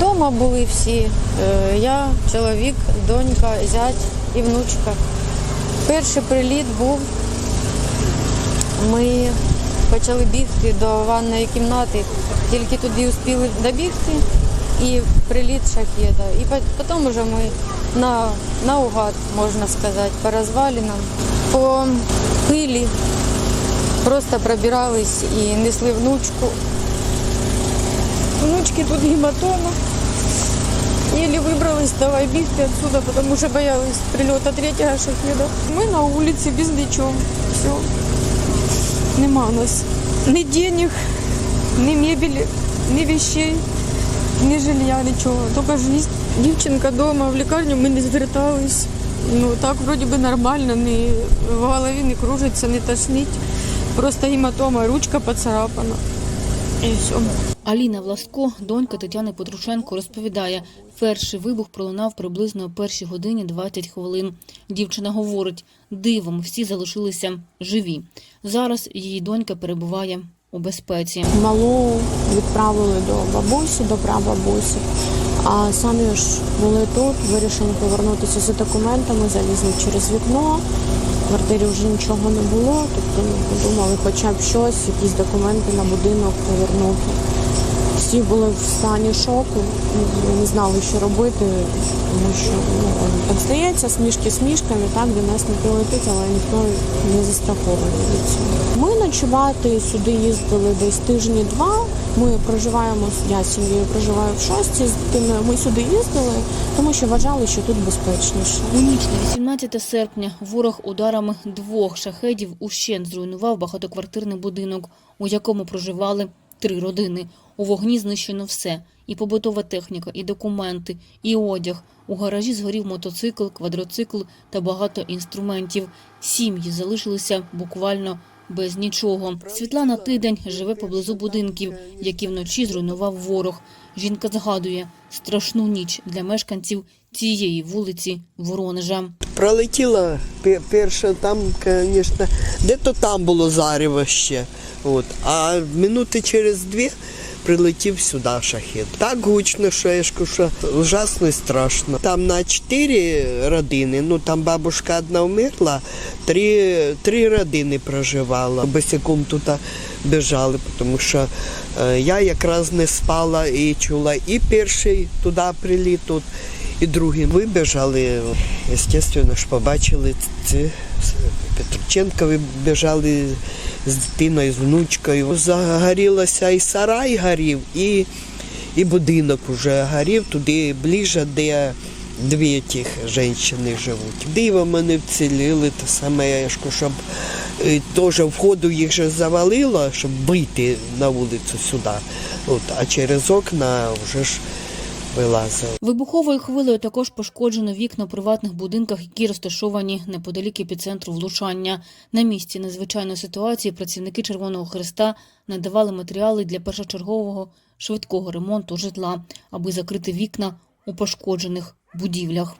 Дома були всі. Е, Я, чоловік, донька, зять і внучка. Перший приліт був. Ми почали бігти до ванної кімнати, тільки туди успіли добігти і приліт шахеда. І потім вже ми на, наугад, можна сказати, по розвалинам, по пилі просто пробирались і несли внучку. Внучки тут гематома. Еле выбралась, давай бігти отсюда, потому что боялась прильота третьего шахеда. Ми на вулиці без нічого. Все. Нема у нас ні денег, ні мебелі, ні вещей, ні жилья, нічого. Тільки жизнь. Дівчинка вдома, в лікарню ми не звертались. Ну так вроді би нормально, ні в голові не кружиться, не тошнить. Просто гематома, ручка поцарапана. І все. Аліна Власко, донька Тетяни Петрушенко, розповідає, перший вибух пролунав приблизно о першій годині 20 хвилин. Дівчина говорить, дивом всі залишилися живі. Зараз її донька перебуває у безпеці. Малу відправили до бабусі, до прабабусі. А самі ж були тут, вирішили повернутися за документами, залізли через вікно. В квартирі вже нічого не було, тобто ну, подумали хоча б щось, якісь документи на будинок повернути. Всі були в стані шоку, не знали, що робити, тому що ну, так здається, смішки смішками, так до нас не прилетить, але ніхто не застрахований. Ми ночувати сюди їздили десь тижні два. Ми проживаємо я з сім'єю проживаю в шості. Ми сюди їздили, тому що вважали, що тут безпечніше. У ніч на 18 серпня ворог ударами двох шахедів ущент зруйнував багатоквартирний будинок, у якому проживали три родини. У вогні знищено все – і побутова техніка, і документи, і одяг. У гаражі згорів мотоцикл, квадроцикл та багато інструментів. Сім'ї залишилися буквально без нічого. Світлана Тидень живе поблизу будинків, які вночі зруйнував ворог. Жінка згадує страшну ніч для мешканців цієї вулиці Воронежа. Пролетіла пе- перша там, звісно, де-то там було зарево ще. От. А минути через дві прилетів сюди шахет. Так гучно, що я ж ужасно і страшно. Там на чотири родини, ну там бабушка одна вмерла, три, три родини проживала. Босиком тут біжали, тому що е, я якраз не спала і чула і перший туди приліт, і другий. Вибіжали, звісно ж, побачили ці Петриченка вибіжали з дитиною, з внучкою. Загорілося і сарай горів, і, і будинок вже горів туди ближче, де дві тих жінки живуть. Дивом вони вціліли, те саме, щоб е, теж входу їх же завалило, щоб вийти на вулицю сюди. От, а через окна вже ж вилазили. Вибуховою хвилею також пошкоджено вікна у приватних будинках, які розташовані неподалік епіцентру влучання. На місці надзвичайної ситуації працівники Червоного Христа надавали матеріали для першочергового швидкого ремонту житла, аби закрити вікна у пошкоджених будівлях.